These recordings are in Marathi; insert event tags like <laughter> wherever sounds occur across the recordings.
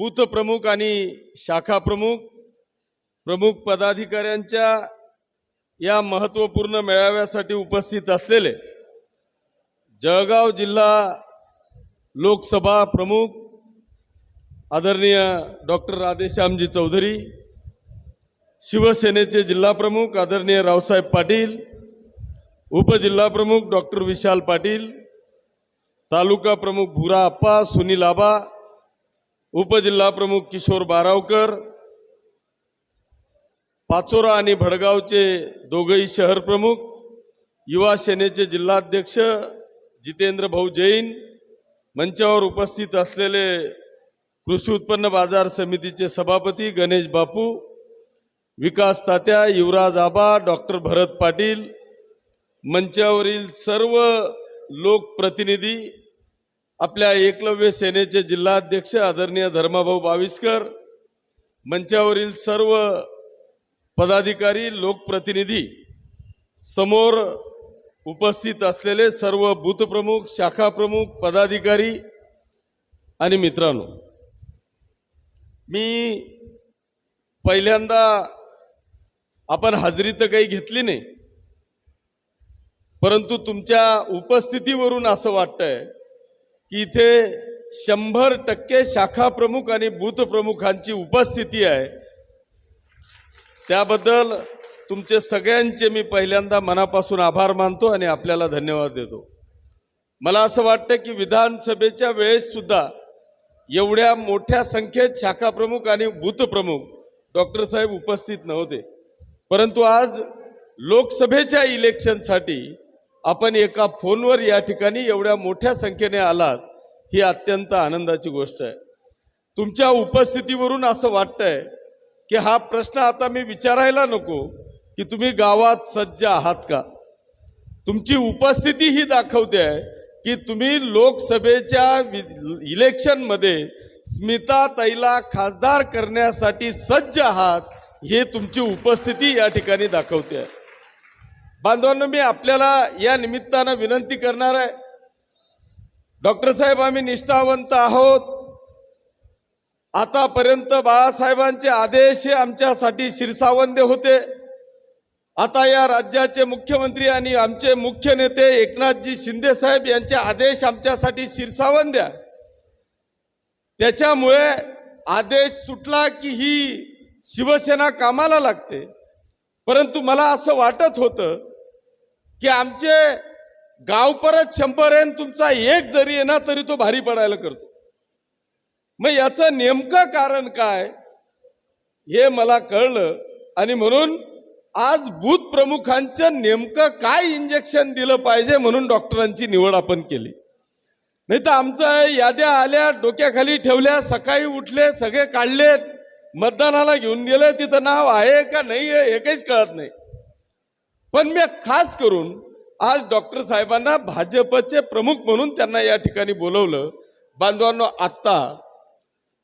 बूथ प्रमुख आणि शाखा प्रमुख प्रमुख पदाधिकाऱ्यांच्या या महत्त्वपूर्ण मेळाव्यासाठी उपस्थित असलेले जळगाव जिल्हा लोकसभा प्रमुख आदरणीय डॉक्टर राधेश्यामजी चौधरी शिवसेनेचे जिल्हा प्रमुख आदरणीय रावसाहेब पाटील उपजिल्हाप्रमुख डॉक्टर विशाल पाटील तालुका प्रमुख भुरा आप्पा सुनील आबा उपजिल्हा प्रमुख किशोर बारावकर पाचोरा आणि भडगावचे दोघही शहर प्रमुख युवा सेनेचे जिल्हाध्यक्ष जितेंद्र भाऊ जैन मंचावर उपस्थित असलेले कृषी उत्पन्न बाजार समितीचे सभापती गणेश बापू विकास तात्या युवराज आबा डॉक्टर भरत पाटील मंचावरील सर्व लोकप्रतिनिधी आपल्या एकलव्य सेनेचे जिल्हाध्यक्ष आदरणीय धर्माभाऊ बाविस्कर मंचावरील सर्व पदाधिकारी लोकप्रतिनिधी समोर उपस्थित असलेले सर्व बूथ प्रमुख शाखा प्रमुख पदाधिकारी आणि मित्रांनो मी पहिल्यांदा आपण हजेरी तर काही घेतली नाही परंतु तुमच्या उपस्थितीवरून असं वाटतंय की इथे शंभर टक्के शाखा प्रमुख आणि बूथ प्रमुखांची उपस्थिती आहे. त्याबद्दल तुमचे सगळ्यांचे मी पहिल्यांदा मनापासून आभार मानतो आणि आपल्याला धन्यवाद देतो. मला असं वाटतं की विधानसभेच्या वेळेस सुद्धा एवढ्या मोठ्या संख्येत शाखा प्रमुख आणि बूथ प्रमुख डॉक्टर साहेब उपस्थित नव्हते. परंतु आज लोकसभेच्या इलेक्शनसाठी आपण एका फोनवर या ठिकाणी एवढ्या मोठ्या संख्येने आलात ही अत्यंत आनंदाची गोष्ट आहे. तुमच्या उपस्थितीवरून असं वाटतंय की हा प्रश्न आता मी विचारायला नको की तुम्ही गावात सज्ज आहात का? तुमची उपस्थिती ही दाखवते आहे की तुम्ही लोकसभेच्या वि- इलेक्शनमध्ये स्मिता ताईला खासदार करण्यासाठी सज्ज आहात हे तुमची उपस्थिती या ठिकाणी दाखवते. आहे बांधवांनो मी आपल्याला या निमित्तानं विनंती करणार आहे. डॉक्टर साहेब आम्ही निष्ठावंत आहोत. आतापर्यंत बाळासाहेबांचे आदेश हे आमच्यासाठी शिरसावंदे होते. आता या राज्याचे मुख्यमंत्री आणि आमचे मुख्य नेते एकनाथजी शिंदे साहेब यांचे आदेश आमच्यासाठी शिरसावंद्या त्याच्यामुळे आदेश सुटला की ही शिवसेना कामाला लागते. परंतु मला असं वाटत होतं की आमचे गाव परत शंभर आहे तुमचा एक जरी आहे ना तरी तो भारी पडायला करतो. मग याचं नेमकं कारण काय हे मला कळलं आणि म्हणून आज बूथ प्रमुखांचं नेमकं काय इंजेक्शन दिलं पाहिजे म्हणून डॉक्टरांची निवड आपण केली. नाही तर आमचं याद्या आल्या डोक्याखाली ठेवल्या सकाळी उठले सगळे काढले मतदानाला घेऊन गेले तिथं नाव आहे का नाही आहे हे काहीच कळत नाही. पण मी खास करून आज डॉक्टर साहेबांना भाजपचे प्रमुख म्हणून त्यांना या ठिकाणी बोलवलं. बांधवांनो आत्ता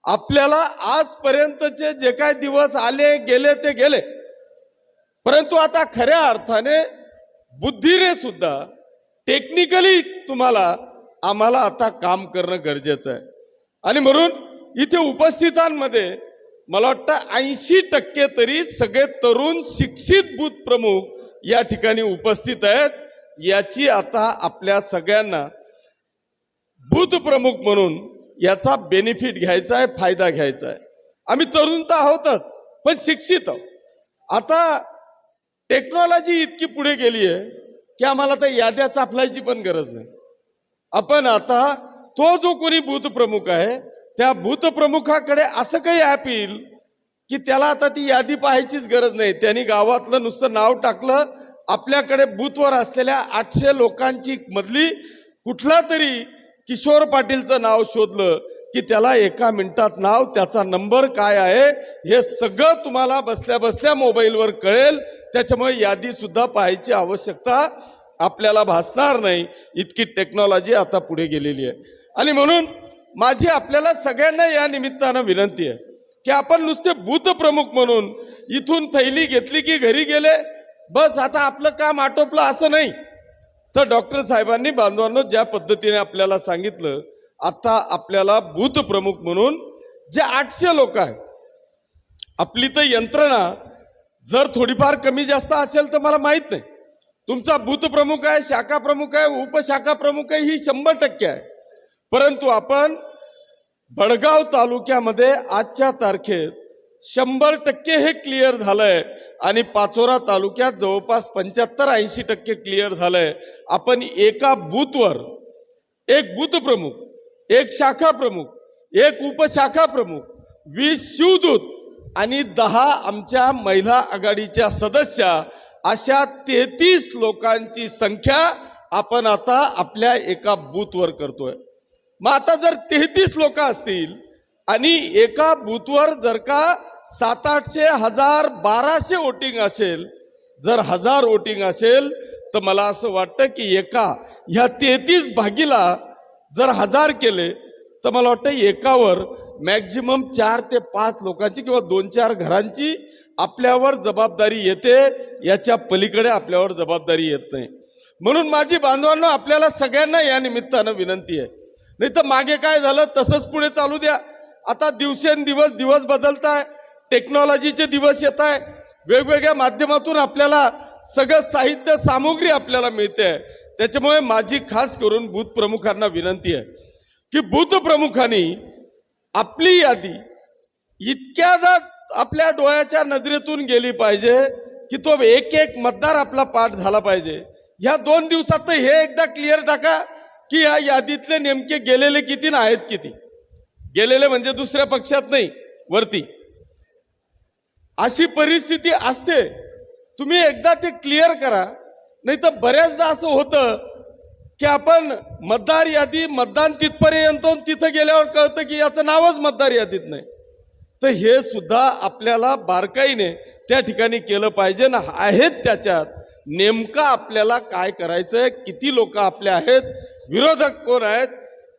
आपल्याला आजपर्यंतचे जे काय दिवस आले गेले ते गेले. परंतु आता खऱ्या अर्थाने बुद्धीने सुद्धा टेक्निकली तुम्हाला आम्हाला आता काम करणं गरजेचं आहे. आणि म्हणून इथे उपस्थितांमध्ये मला वाटतं ऐंशी टक्के तरी सगळे तरुण शिक्षित बूथ प्रमुख या ठिकाणी उपस्थित आहेत. याची आता आपल्या सगळ्यांना बूथ प्रमुख म्हणून याचा बेनिफिट घ्यायचा आहे फायदा घ्यायचा आहे. आम्ही तरुण तर आहोतच पण शिक्षित आहोत. आता टेक्नॉलॉजी इतकी पुढे गेली आहे की आम्हाला त्या याद्या चापलायची पण गरज नाही. आपण आता तो जो कोणी बूथ प्रमुख आहे त्या बूथ प्रमुखाकडे असं काही ॲप येईल की त्याला आता ती यादी पाहायचीच गरज नाही. त्यांनी गावातलं नुसतं नाव टाकलं आपल्याकडे बूथवर असलेल्या आठशे लोकांची मधली कुठला तरी किशोर पाटीलचं नाव शोधलं की त्याला एका मिनिटात नाव त्याचा नंबर काय आहे हे सगळं तुम्हाला बसल्या बसल्या मोबाईलवर कळेल. त्याच्यामुळे यादी सुद्धा पाहायची आवश्यकता आपल्याला भासणार नाही. इतकी टेक्नॉलॉजी आता पुढे गेलेली आहे. आणि म्हणून माझी आपल्याला सगळ्यांना या निमित्तानं विनंती आहे. की आपण नुसते भूत प्रमुख म्हणून इथून थैली घेतली की घरी गेले बस आता आपलं काम आटोपलं असं नाही. तर डॉक्टर साहेबांनी बांधवांनो ज्या पद्धतीने आपल्याला सांगितलं आता आपल्याला बूथ प्रमुख म्हणून जे आठशे लोक आहेत आपली तर यंत्रणा जर थोडीफार कमी जास्त असेल तर मला माहीत नाही. तुमचा बूथ प्रमुख आहे शाखा प्रमुख आहे उपशाखा प्रमुख आहे ही शंभर टक्के आहे. परंतु आपण बडगाव तालुक्यामध्ये आजच्या तारखेत शंभर टक्के हे क्लिअर झालंय आणि पाचोरा तालुक्यात जवळपास पंच्याहत्तर ऐंशी टक्के क्लिअर झालंय. आपण एका बूथवर एक बूथ प्रमुख एक शाखा प्रमुख एक उपशाखा प्रमुख वीस शिवदूत आणि दहा आमच्या महिला आघाडीच्या सदस्या अशा तेहतीस लोकांची संख्या आपण आता आपल्या एका बूथवर करतोय. मग आता जर तेहतीस लोक असतील आणि एका बूथवर जर का सात आठशे हजार बाराशे वोटिंग असेल जर हजार वोटिंग असेल तर मला असं वाटतं की एका ह्या तेहतीस भागीला जर हजार केले तर मला वाटतं एकावर मॅक्झिमम चार ते पाच लोकांची किंवा दोन चार घरांची आपल्यावर जबाबदारी येते याच्या पलीकडे आपल्यावर जबाबदारी येत नाही. म्हणून माझी बांधवांना आपल्याला सगळ्यांना या निमित्तानं विनंती आहे. नाही तर मागे काय झालं? तसंच पुढे चालू द्या. आता दिवसेंदिवस दिवस बदलत आहे टेक्नॉलॉजीचे दिवस येत आहे वेगवेगळ्या माध्यमातून आपल्याला सगळं साहित्य सामुग्री आपल्याला मिळते. आहे त्याच्यामुळे माझी खास करून बूथ प्रमुखांना विनंती आहे की बूथ प्रमुखांनी आपली यादी इतक्यादा आपल्या डोळ्याच्या नजरेतून गेली पाहिजे की तो एक एक मतदार आपला पाठ झाला पाहिजे. ह्या दोन दिवसात तर हे एकदा क्लिअर टाका. की या यादीतले नेमके गेलेले किती ना आहेत किती? गेलेले म्हणजे दुसऱ्या पक्षात नाही वरती. अशी परिस्थिती असते. तुम्ही एकदा ते क्लिअर करा. नाही तर बऱ्याचदा असं होतं की आपण मतदार यादी मतदान तिथपर्यंत तिथं गेल्यावर कळतं की याचं नावच मतदार यादीत नाही. तर हे सुद्धा आपल्याला बारकाईने त्या ठिकाणी केलं पाहिजे ना आहेत त्याच्यात नेमकं आपल्याला काय करायचं आहे किती लोक आपले आहेत विरोधक कोण आहेत?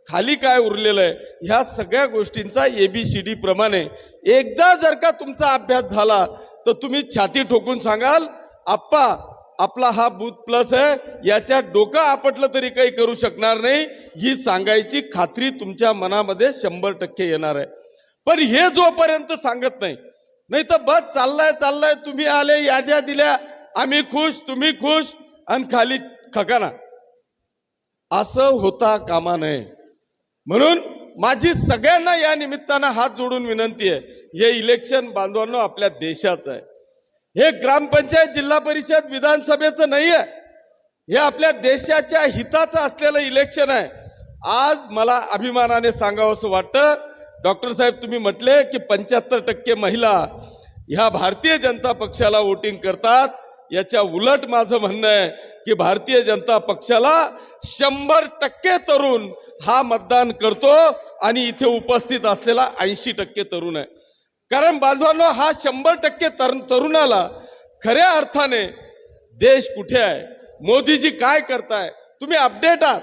खाली काय उरलेलं आहे? ह्या सगळ्या गोष्टींचा ए बी सी डी प्रमाणे एकदा जर का तुमचा अभ्यास झाला तर तुम्ही छाती ठोकून सांगाल आप्पा आपला हा बूथ प्लस आहे याच्यात डोकं आपटलं तरी काही करू शकणार नाही. ही सांगायची खात्री तुमच्या मनामध्ये शंभर टक्के येणार आहे. पण हे जोपर्यंत सांगत नाही नाही तर बस चाललाय चाललाय तुम्ही आले याद्या दिल्या आम्ही खुश तुम्ही खुश आणि खाली खकाना. असं होता कामा नये. म्हणून माझी सगळ्यांना या निमित्तानं हात जोडून विनंती आहे हे इलेक्शन बांधवांनो आपल्या देशाचं आहे. हे ग्रामपंचायत जिल्हा परिषद विधानसभेचं नाही आहे हे आपल्या देशाच्या हिताचं असलेलं इलेक्शन आहे. आज मला अभिमानाने सांगावं असं वाटतं डॉक्टर साहेब तुम्ही म्हटले की पंच्याहत्तर टक्के महिला ह्या भारतीय जनता पक्षाला वोटिंग करतात. याच्या उलट माझं म्हणणं आहे की भारतीय जनता पक्षाला शंभर टक्के तरुण हा मतदान करतो आणि इथे उपस्थित असलेला ऐंशी टक्के तरुण आहे. कारण बांधवांनो हा शंभर टक्के तर तरुणाला खऱ्या अर्थाने देश कुठे आहे? मोदीजी काय करताय? तुम्ही अपडेट आहात.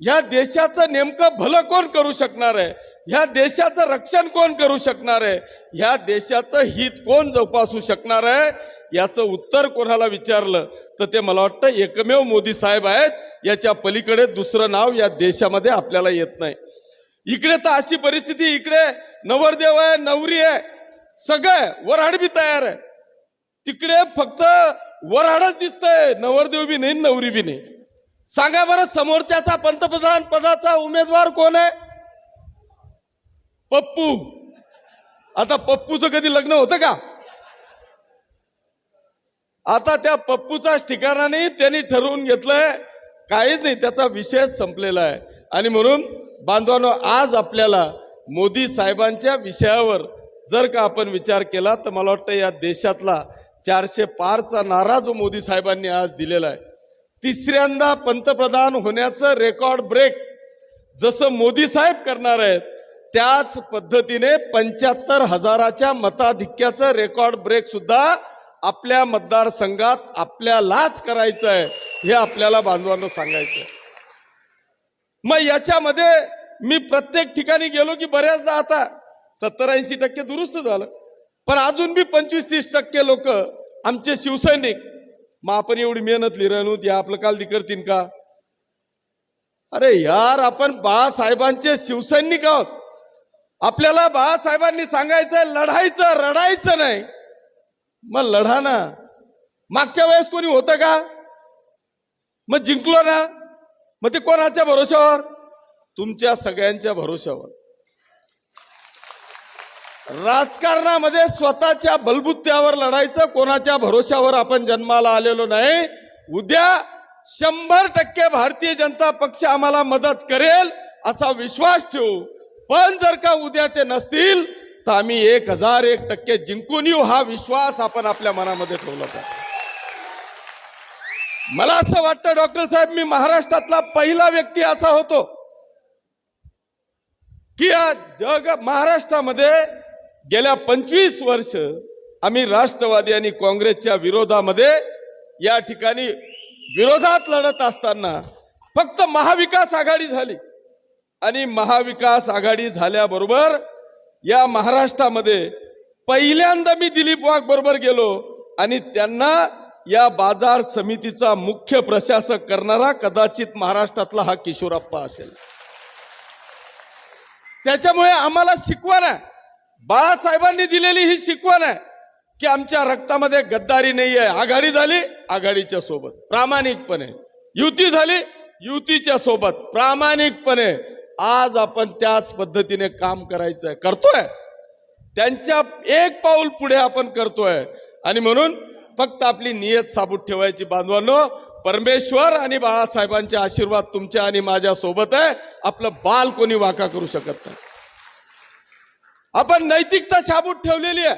या देशाचं नेमकं भलं कोण करू शकणार आहे? ह्या देशाचं रक्षण कोण करू शकणार आहे? ह्या देशाचं हित कोण जोपासू शकणार आहे? याचं उत्तर कोणाला विचारलं? तर ते मला वाटतं एकमेव मोदी साहेब आहेत. याच्या पलीकडे दुसरं नाव या देशामध्ये आपल्याला येत नाही. इकडे तर अशी परिस्थिती इकडे नवरदेव आहे नवरी आहे. सगळं वराड बी तयार आहे. तिकडे फक्त वराडच दिसतंय. नवरदेव बी नाही नवरी बी नाही. सांगा बरं समोरच्याचा पंतप्रधान पदाचा उमेदवार कोण आहे? पप्पू. आता पप्पूचं कधी लग्न होतं का? आता त्या पप्पूचाच ठिकाणाने त्यांनी ठरवून घेतलंय. काहीच नाही त्याचा विषय संपलेला आहे. आणि म्हणून बांधवांनो आज आपल्याला मोदी साहेबांच्या विषयावर जर का आपण विचार केला तर मला वाटतं या देशातला चारशे पारचा नारा जो मोदी साहेबांनी आज दिलेला आहे तिसऱ्यांदा पंतप्रधान होण्याचं रेकॉर्ड ब्रेक. जसं मोदी साहेब करणार आहेत त्याच पद्धतीने पंच्याहत्तर हजाराच्या मताधिक्याचं रेकॉर्ड ब्रेक सुद्धा आपल्या मतदारसंघात आपल्यालाच करायचं आहे हे आपल्याला बांधवांना सांगायचं मग याच्यामध्ये मी प्रत्येक ठिकाणी गेलो की बऱ्याचदा आता सत्तर ऐंशी टक्के दुरुस्त झालं. पण अजून बी पंचवीस तीस टक्के लोक आमचे शिवसैनिक मग आपण एवढी मेहनत लिरणूत या आपलं काल करतील का? अरे यार आपण बाळासाहेबांचे शिवसैनिक आहोत. आपल्याला बाळासाहेबांनी सांगायचं लढायचं रडायचं नाही. मग लढा ना. मागच्या वेळेस कोणी होतं का? मग जिंकलो ना. मग ते कोणाच्या भरोशावर तुमच्या सगळ्यांच्या भरोशावर राजकारणामध्ये स्वतःच्या बलबुत्त्यावर लढायचं कोणाच्या भरोशावर आपण जन्माला आलेलो नाही. उद्या शंभर टक्के भारतीय जनता पक्ष आम्हाला मदत करेल असा विश्वास ठेवू. पण जर का उद्या ते नसतील तर आम्ही एक हजार एक टक्के जिंकून येऊ हा विश्वास आपण आपल्या मनामध्ये ठेवला पाहिजे. मला असं वाटतं डॉक्टर साहेब मी महाराष्ट्रातला पहिला व्यक्ती असा होतो की या जग महाराष्ट्रामध्ये गेल्या पंचवीस वर्ष आम्ही राष्ट्रवादी आणि काँग्रेसच्या विरोधामध्ये या ठिकाणी विरोधात लढत असताना फक्त महाविकास आघाडी झाली. आणि महाविकास आघाडी झाल्याबरोबर या महाराष्ट्रामध्ये पहिल्यांदा मी दिलीप वाघ बरोबर गेलो आणि त्यांना या बाजार समितीचा मुख्य प्रशासक करणारा कदाचित महाराष्ट्रातला हा किशोरप्पा असेल. त्याच्यामुळे आम्हाला शिकवण आहे. बाळासाहेबांनी दिलेली ही शिकवण आहे की आमच्या रक्तामध्ये गद्दारी नाही आहे. आघाडी झाली आघाडीच्या सोबत. प्रामाणिकपणे. युती झाली युतीच्या सोबत. प्रामाणिकपणे. आज आपण त्याच पद्धतीने काम करायचंय. करतोय. त्यांच्या एक पाऊल पुढे आपण करतोय. आणि म्हणून फक्त आपली नियत साबूत ठेवायची बांधवांनो परमेश्वर आणि बाळासाहेबांचे आशीर्वाद तुमच्या आणि माझ्या सोबत आहे. आपलं बाल कोणी वाका करू शकत नाही. आपण नैतिकता साबूत ठेवलेली आहे.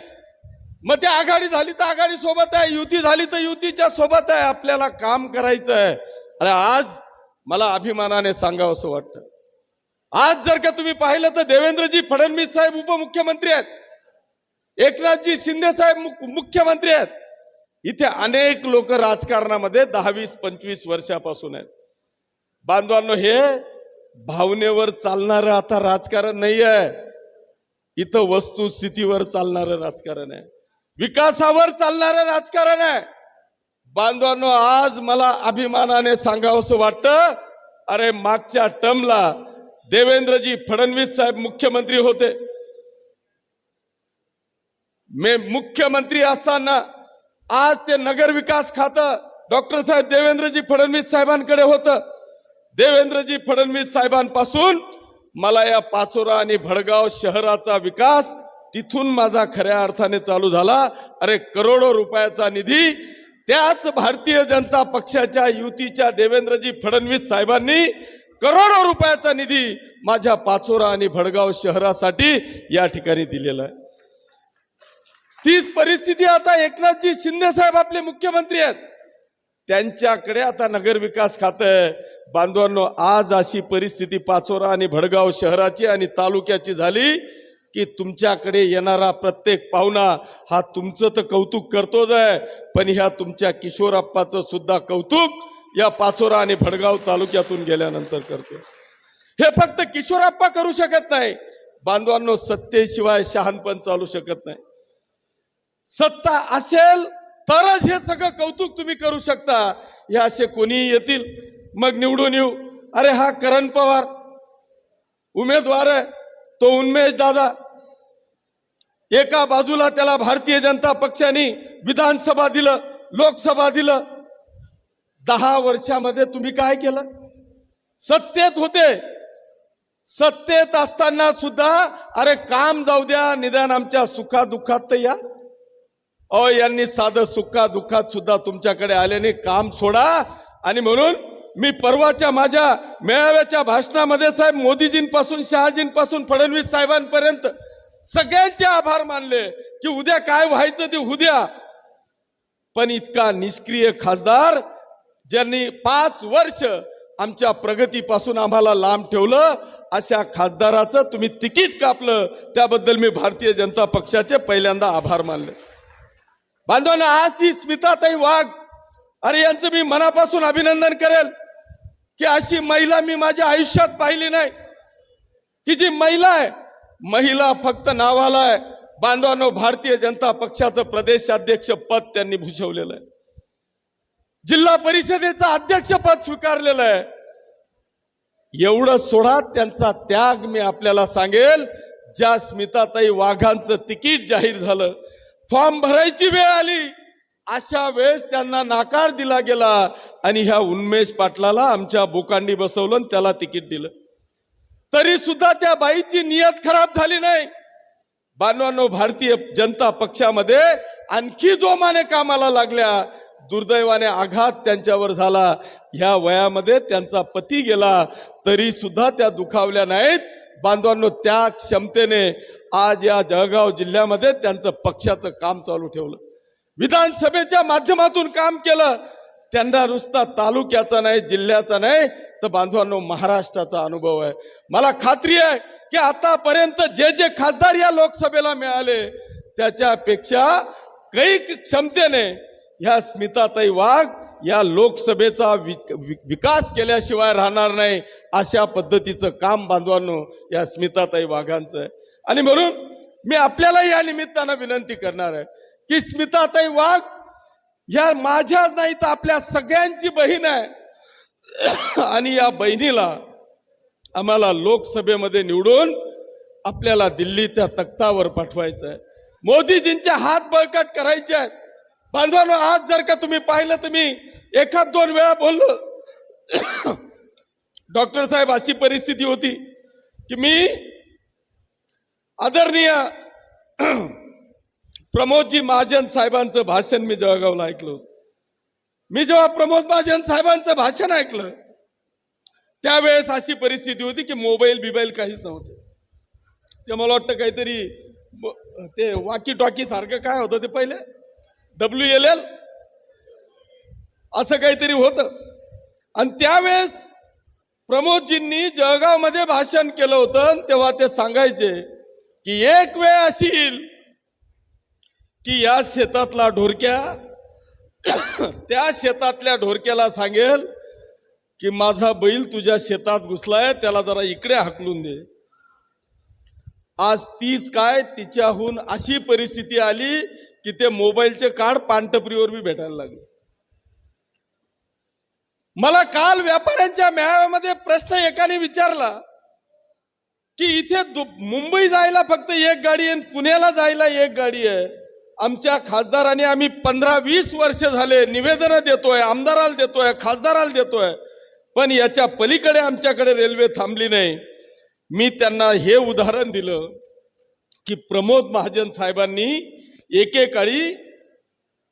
मग ते आघाडी झाली तर आघाडी सोबत आहे युती झाली तर युतीच्या सोबत आहे. आपल्याला काम करायचं आहे अरे आज मला अभिमानाने सांगावं असं वाटतं. आज जर का तुम्ही पाहिलं तर देवेंद्रजी फडणवीस साहेब उपमुख्यमंत्री आहेत. एकनाथजी शिंदे साहेब मुख- मुख्यमंत्री आहेत. इथे अनेक लोक राजकारणामध्ये दहा वीस पंचवीस वर्षापासून आहेत. बांधवांनो हे भावनेवर चालणारं आता राजकारण नाही आहे इथं वस्तुस्थितीवर चालणारं राजकारण आहे. विकासावर चालणारं राजकारण आहे. बांधवांनो आज मला अभिमानाने सांगावंसं वाटतं अरे मागच्या टर्मला देवेंद्रजी फडणवीस साहेब मुख्यमंत्री होते. मे मुख्यमंत्री असताना आज ते नगर विकास खातं डॉक्टर साहेब देवेंद्रजी फडणवीस साहेबांकडे होतं. देवेंद्रजी फडणवीस साहेबांपासून मला या पाचोरा आणि भडगाव शहराचा विकास तिथून माझा खऱ्या अर्थाने चालू झाला. अरे करोडो रुपयाचा निधी त्याच भारतीय जनता पक्षाच्या युतीच्या देवेंद्रजी फडणवीस साहेबांनी करोडो रुपयाचा निधी माझ्या पाचोरा आणि भडगाव शहरासाठी या ठिकाणी दिलेला आहे. तीच परिस्थिती आता एकनाथजी शिंदे साहेब आपले मुख्यमंत्री आहेत. त्यांच्याकडे आता नगर विकास खातं आहे. बांधवांनो आज अशी परिस्थिती पाचोरा आणि भडगाव शहराची आणि तालुक्याची झाली की तुमच्याकडे येणारा प्रत्येक पाहुणा हा तुमचं तर कौतुक करतोच आहे. पण ह्या तुमच्या किशोरप्पाचं सुद्धा कौतुक या पाचोरा आणि भडगाव तालुक्यातून गेल्यानंतर करतो हे फक्त किशोराप्पा करू शकत नाही. बांधवांनो सत्तेशिवाय शहाणपण चालू शकत नाही. सत्ता असेल तरच हे सगळं कौतुक तुम्ही करू शकता. हे असे कोणी येतील मग निवडून येऊ. अरे हा करण पवार उमेदवार आहे. तो उन्मेष दादा. एका बाजूला त्याला भारतीय जनता पक्षाने विधानसभा दिलं लोकसभा दिलं. दहा वर्षामध्ये तुम्ही काय केलं? सत्तेत होते. सत्तेत असताना सुद्धा अरे काम जाऊ द्या निदान आमच्या सुखादुःखात तर या. अ यांनी साधं सुखा दुःखात सुद्धा तुमच्याकडे आल्याने काम सोडा. आणि म्हणून मी परवाच्या माझ्या मेळाव्याच्या भाषणामध्ये साहेब मोदीजींपासून शहाजींपासून फडणवीस साहेबांपर्यंत सगळ्यांचे आभार मानले की उद्या काय व्हायचं ते उद्या. पण इतका निष्क्रिय खासदार ज्यांनी पाच वर्ष आमच्या प्रगतीपासून आम्हाला लांब ठेवलं अशा खासदाराचं तुम्ही तिकीट कापलं. त्याबद्दल मी भारतीय जनता पक्षाचे पहिल्यांदा आभार मानले. बांधवांना आज ती स्मिताताई वाघ अरे यांचं मी मनापासून अभिनंदन करेल की अशी महिला मी माझ्या आयुष्यात पाहिली नाही. की जी महिला आहे महिला फक्त नावाला आहे. बांधवांनो भारतीय जनता पक्षाचं प्रदेशाध्यक्ष पद त्यांनी भूषवलेलं आहे. जिल्हा परिषदेचं अध्यक्षपद स्वीकारलेलं आहे. एवढं सोडा त्यांचा त्याग मी आपल्याला सांगेल. ज्या स्मिताताई वाघांचं तिकीट जाहीर झालं. फॉर्म भरायची वेळ आली. अशा वेळेस त्यांना नाकार दिला गेला आणि ह्या उन्मेष पाटलाला आमच्या बोकांडी बसवलं आणि त्याला तिकीट दिलं. तरी सुद्धा त्या बाईची नियत खराब झाली नाही. बांधवांनो भारतीय जनता पक्षामध्ये आणखी जोमाने कामाला लागल्या. दुर्दैवाने आघात त्यांच्यावर झाला. ह्या वयामध्ये त्यांचा पती गेला तरी सुद्धा त्या दुखावल्या नाहीत. बांधवांनो त्या क्षमतेने आज या जळगाव जिल्ह्यामध्ये त्यांचं पक्षाचं काम चालू ठेवलं. विधानसभेच्या माध्यमातून काम केलं. त्यांना नुसता तालुक्याचा नाही जिल्ह्याचा नाही तर बांधवांनो महाराष्ट्राचा अनुभव आहे. मला खात्री आहे की आतापर्यंत जे जे खासदार या लोकसभेला मिळाले त्याच्यापेक्षा काही क्षमतेने ह्या स्मिताताई वाघ या लोकसभेचा विक- विकास केल्याशिवाय राहणार नाही अशा पद्धतीचं काम बांधवांनो या स्मिताताई वाघांचं. आहे आणि म्हणून मी आपल्याला या निमित्तानं विनंती करणार आहे की स्मिताताई वाघ ह्या माझ्याच नाही तर आपल्या सगळ्यांची बहीण आहे. आणि या बहिणीला आम्हाला लोकसभेमध्ये निवडून आपल्याला दिल्ली त्या तख्तावर पाठवायचं आहे. मोदीजींचे हात बळकट करायचे आहेत. बांधवांनो आज जर का तुम्ही पाहिलं तर मी एखाद दोन वेळा बोललो. <coughs> डॉक्टर साहेब अशी परिस्थिती होती की मी आदरणीय <coughs> प्रमोदजी महाजन साहेबांचं भाषण मी जळगावला ऐकलं होतं. मी जेव्हा प्रमोद महाजन साहेबांचं भाषण ऐकलं त्यावेळेस अशी परिस्थिती होती की मोबाईल बिबाईल काहीच नव्हते. ते मला वाटतं काहीतरी ते वाकी टॉकी सारखं काय होतं ते पहिले? W L L. असं काहीतरी होतं. आणि त्यावेळेस प्रमोदजींनी जळगावमध्ये भाषण केलं होतं आणि तेव्हा ते सांगायचे की एक वेळ अशी येईल की या शेतातला ढोरक्या त्या शेतातल्या ढोरक्याला सांगेल की माझा बैल तुझ्या शेतात घुसलाय त्याला जरा इकडे हाकलून दे. आज तीच काय तिच्याहून अशी परिस्थिती आली की ते मोबाईलचे कार्ड पानटपरीवर बी भेटायला लागले. मला काल व्यापाऱ्यांच्या मेळाव्यामध्ये प्रश्न एकाने विचारला की इथे दु- मुंबई जायला फक्त एक गाडी आहे आणि पुण्याला जायला एक गाडी आहे. आमच्या खासदारांनी आम्ही पंधरा वीस वर्ष झाले निवेदनं देतोय आमदाराला देतोय खासदाराला देतोय पण याच्या पलीकडे आमच्याकडे रेल्वे थांबली नाही. मी त्यांना हे उदाहरण दिलं की प्रमोद महाजन साहेबांनी एकेकाळी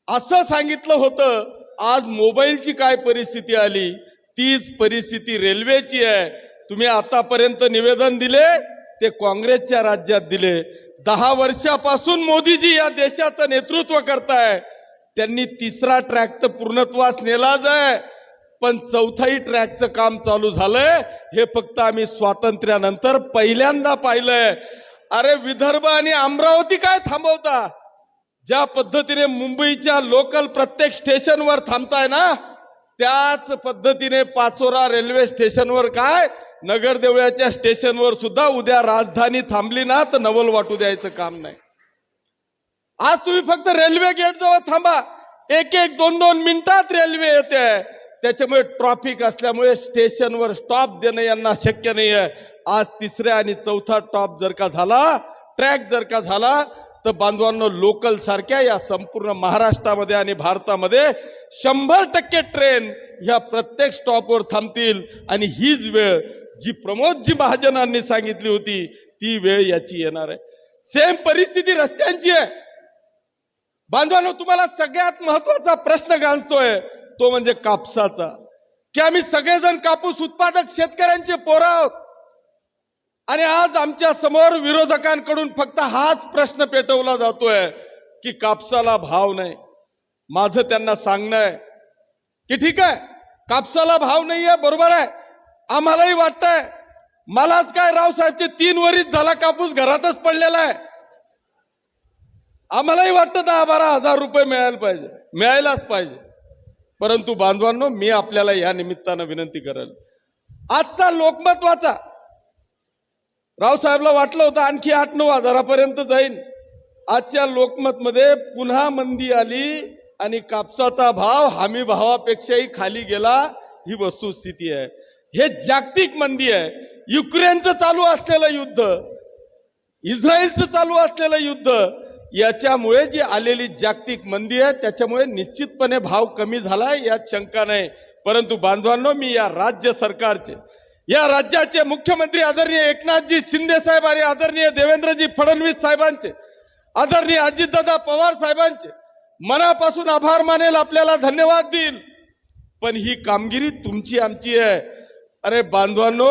असं सांगितलं होतं आज मोबाईलची काय परिस्थिती आली? तीच परिस्थिती रेल्वेची आहे. तुम्ही आतापर्यंत निवेदन दिले ते काँग्रेसच्या राज्यात दिले. दहा वर्षापासून मोदीजी या देशाचं नेतृत्व करताय. त्यांनी तिसरा ट्रॅक तर पूर्णत्वास नेलाच आहे. पण चौथाही ट्रॅकचं काम चालू झालंय. हे फक्त आम्ही स्वातंत्र्यानंतर पहिल्यांदा पाहिलंय. अरे विदर्भ आणि अमरावती काय थांबवता? ज्या पद्धतीने मुंबईच्या लोकल प्रत्येक स्टेशनवर थांबताय ना त्याच पद्धतीने पाचोरा रेल्वे स्टेशनवर काय? नगरदेवळ्याच्या स्टेशनवर सुद्धा उद्या राजधानी थांबली ना तर नवल वाटू द्यायचं काम नाही. आज तुम्ही फक्त रेल्वे गेट जवळ थांबा. एक एक दोन दोन मिनिटात रेल्वे येते. त्याच्यामुळे ट्रॉफिक असल्यामुळे स्टेशनवर स्टॉप देणं यांना शक्य नाही आहे आज तिसऱ्या आणि चौथा टॉप जर का झाला ट्रॅक जर का झाला तर बांधवांनो लोकल सारख्या या संपूर्ण महाराष्ट्रामध्ये आणि भारतामध्ये शंभर टक्के ट्रेन ह्या प्रत्येक स्टॉपवर थांबतील. आणि हीच वेळ जी प्रमोदजी महाजनांनी सांगितली होती ती वेळ याची येणार आहे. सेम परिस्थिती रस्त्यांची आहे. बांधवांनो तुम्हाला सगळ्यात महत्त्वाचा प्रश्न गांजतोय तो म्हणजे कापसाचा. की आम्ही सगळेजण कापूस उत्पादक शेतकऱ्यांचे पोरं आहोत. आणि आज आमच्यासमोर विरोधकांकडून फक्त हाच प्रश्न पेटवला जातोय की कापसाला भाव नाही. माझं त्यांना सांगणं आहे की ठीक आहे कापसाला भाव नाही आहे बरोबर आहे. आम्हालाही वाटतंय मलाच काय रावसाहेबचे तीन वरीच झाला कापूस घरातच पडलेला आहे. आम्हालाही वाटतं दहा बारा हजार रुपये मिळायला पाहिजे मिळायलाच पाहिजे. परंतु बांधवांनो मी आपल्याला या निमित्तानं विनंती करेल. आजचा लोकमत वाचा. रावसाहेबला वाटलं होतं आणखी आठ नऊ हजारापर्यंत जाईल आजच्या लोकमतमध्ये पुन्हा मंदी आली आणि कापसाचा भाव हमी भावापेक्षाही खाली गेला ही वस्तुस्थिती आहे. हे जागतिक मंदी आहे. युक्रेनचं चालू असलेलं युद्ध इस्रायलचं चालू असलेलं युद्ध याच्यामुळे जी आलेली जागतिक मंदी आहे त्याच्यामुळे निश्चितपणे भाव कमी झाला यात शंका नाही. परंतु बांधवांनो मी या राज्य सरकारचे या राज्याचे मुख्यमंत्री आदरणीय एकनाथजी शिंदे साहेब आणि आदरणीय देवेंद्रजी फडणवीस साहेबांचे आदरणीय अजितदादा पवार साहेबांचे मनापासून आभार मानेल आपल्याला धन्यवाद देईल. पण ही कामगिरी तुमची आमची आहे. अरे बांधवांनो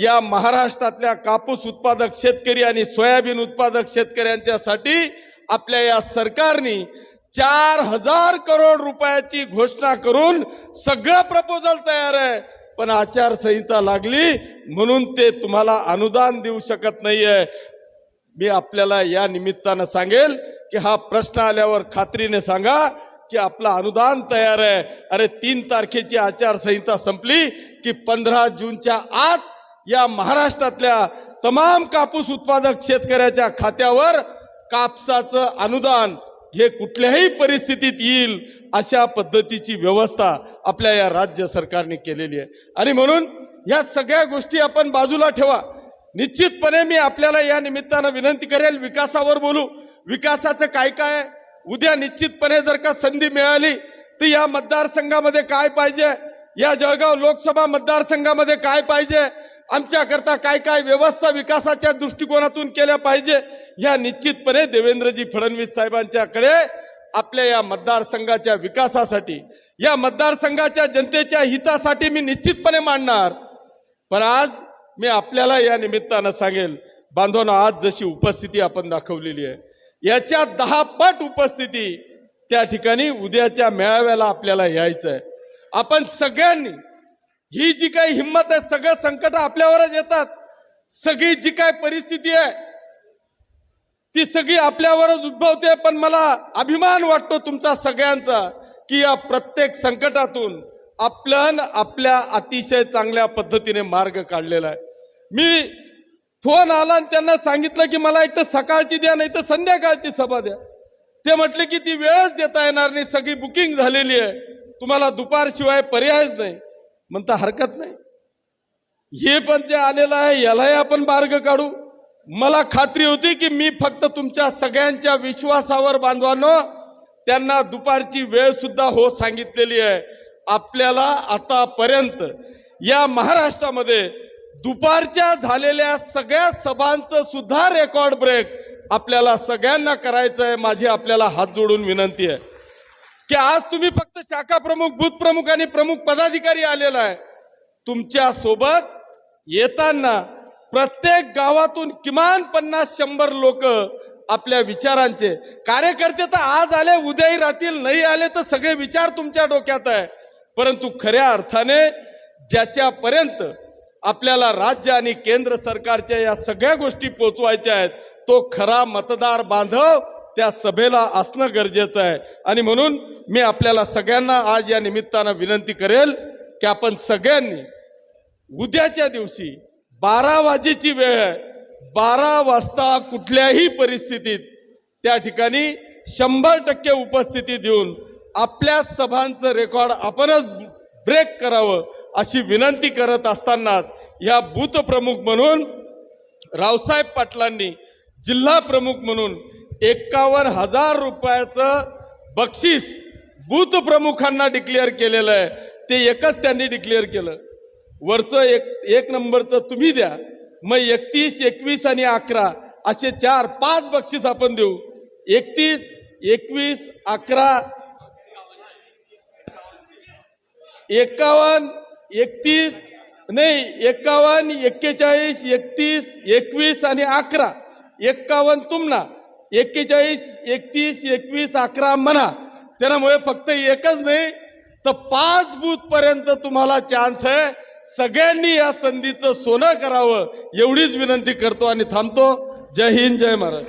या महाराष्ट्रातल्या कापूस उत्पादक शेतकरी आणि सोयाबीन उत्पादक शेतकऱ्यांच्यासाठी आपल्या या सरकारने चार हजार करोड रुपयाची घोषणा करून सगळं प्रपोजल तयार आहे. पण आचारसंहिता लागली म्हणून ते तुम्हाला अनुदान देऊ शकत नाही आहे मी आपल्याला या निमित्तानं सांगेल की हा प्रश्न आल्यावर खात्रीने सांगा की आपलं अनुदान तयार आहे. अरे तीन तारखेची आचारसंहिता संपली की पंधरा जूनच्या आत या महाराष्ट्रातल्या तमाम कापूस उत्पादक शेतकऱ्याच्या खात्यावर कापसाचं अनुदान हे कुठल्याही परिस्थितीत येईल. अशा पद्धतीची व्यवस्था आपल्या या राज्य सरकारने केलेली आहे. आणि म्हणून या सगळ्या गोष्टी आपण बाजूला ठेवा. निश्चितपणे मी आपल्याला या निमित्तानं विनंती करेल विकासावर बोलू. विकासाचं काय काय आहे? उद्या निश्चितपणे जर का संधी मिळाली तर या मतदारसंघामध्ये काय पाहिजे? या जळगाव लोकसभा मतदारसंघामध्ये काय पाहिजे? आमच्याकरता काय काय व्यवस्था विकासाच्या दृष्टिकोनातून केल्या पाहिजे? या निश्चितपणे देवेंद्रजी फडणवीस साहेबांच्याकडे आपल्या या मतदारसंघाच्या विकासासाठी या मतदारसंघाच्या जनतेच्या हितासाठी मी निश्चितपणे मांडणार. पण आज मी आपल्याला या निमित्तानं सांगेल बांधवांना आज जशी उपस्थिती आपण दाखवलेली आहे याच्या दहा पट उपस्थिती त्या ठिकाणी उद्याच्या मेळाव्याला आपल्याला यायचं आहे आपण सगळ्यांनी ही जी काही हिंमत आहे सगळं संकट आपल्यावरच येतात. सगळी जी काय परिस्थिती आहे ती सगळी आपल्यावरच उद्भवते पण मला अभिमान वाटतो तुमचा सगळ्यांचा की या प्रत्येक संकटातून आपल्यान आपल्या अतिशय चांगल्या पद्धतीने मार्ग काढलेला आहे. मी फोन आला आणि त्यांना सांगितलं की मला एक तर सकाळची द्या नाही तर संध्याकाळची सभा द्या. ते म्हटले की ती वेळच देता येणार नाही सगळी बुकिंग झालेली आहे. तुम्हाला दुपारशिवाय पर्यायच नाही म्हणता हरकत नाही. हे पण ते आलेलं आहे यालाही आपण मार्ग काढू. मला खात्री होती की मी फक्त तुमच्या सगळ्यांच्या विश्वासावर बांधवानो त्यांना दुपारची वेळ सुद्धा हो सांगितलेली आहे. आपल्याला आतापर्यंत या महाराष्ट्रामध्ये दुपारच्या झालेल्या सगळ्या सभांचं सुद्धा रेकॉर्ड ब्रेक आपल्याला सगळ्यांना करायचं आहे माझी आपल्याला हात जोडून विनंती आहे. की आज तुम्ही फक्त शाखा प्रमुख बूथ प्रमुख आणि प्रमुख पदाधिकारी आलेला आहे. तुमच्यासोबत येताना प्रत्येक गावातून किमान पन्नास शंभर लोक आपल्या विचारांचे. कार्यकर्ते तर आज आले उद्याही राहतील नाही आले तर सगळे विचार तुमच्या डोक्यात आहे. परंतु खऱ्या अर्थाने ज्याच्यापर्यंत आपल्याला राज्य आणि केंद्र सरकारच्या या सगळ्या गोष्टी पोचवायच्या आहेत तो खरा मतदार बांधव त्या सभेला असणं गरजेचं आहे. आणि म्हणून मी आपल्याला सगळ्यांना आज या निमित्तानं विनंती करेल की आपण सगळ्यांनी उद्याच्या दिवशी बारा वाजेची वेळ आहे. बारा वाजता कुठल्याही परिस्थितीत त्या ठिकाणी शंभर टक्के उपस्थिती देऊन आपल्या सभांचं रेकॉर्ड आपणच ब्रेक करावं अशी विनंती करत असतानाच या बूथप्रमुख म्हणून रावसाहेब पाटलांनी जिल्हा प्रमुख म्हणून एकावन्न हजार रुपयाचं बक्षीस बूथ प्रमुखांना डिक्लेअर केलेलं आहे. ते एकच त्यांनी डिक्लेअर केलं. वरचं एक एक नंबरचं तुम्ही द्या. मग एकतीस एकवीस आणि अकरा असे चार पाच बक्षीस आपण देऊ. एकतीस एकवीस अकरा एकावन्न एकतीस नाही एकावन्न एक्केचाळीस एकतीस एकवीस आणि अकरा. एकावन्न तुम्हाला एक्केचाळीस एकतीस एकवीस अकरा म्हणा. त्यामुळे फक्त एकच नाही तर पाच बूथ पर्यंत तुम्हाला चान्स आहे. सगळ्यांनी या संधीचं सोनं करावं एवढीच विनंती करतो आणि थांबतो. जय हिंद जय महाराज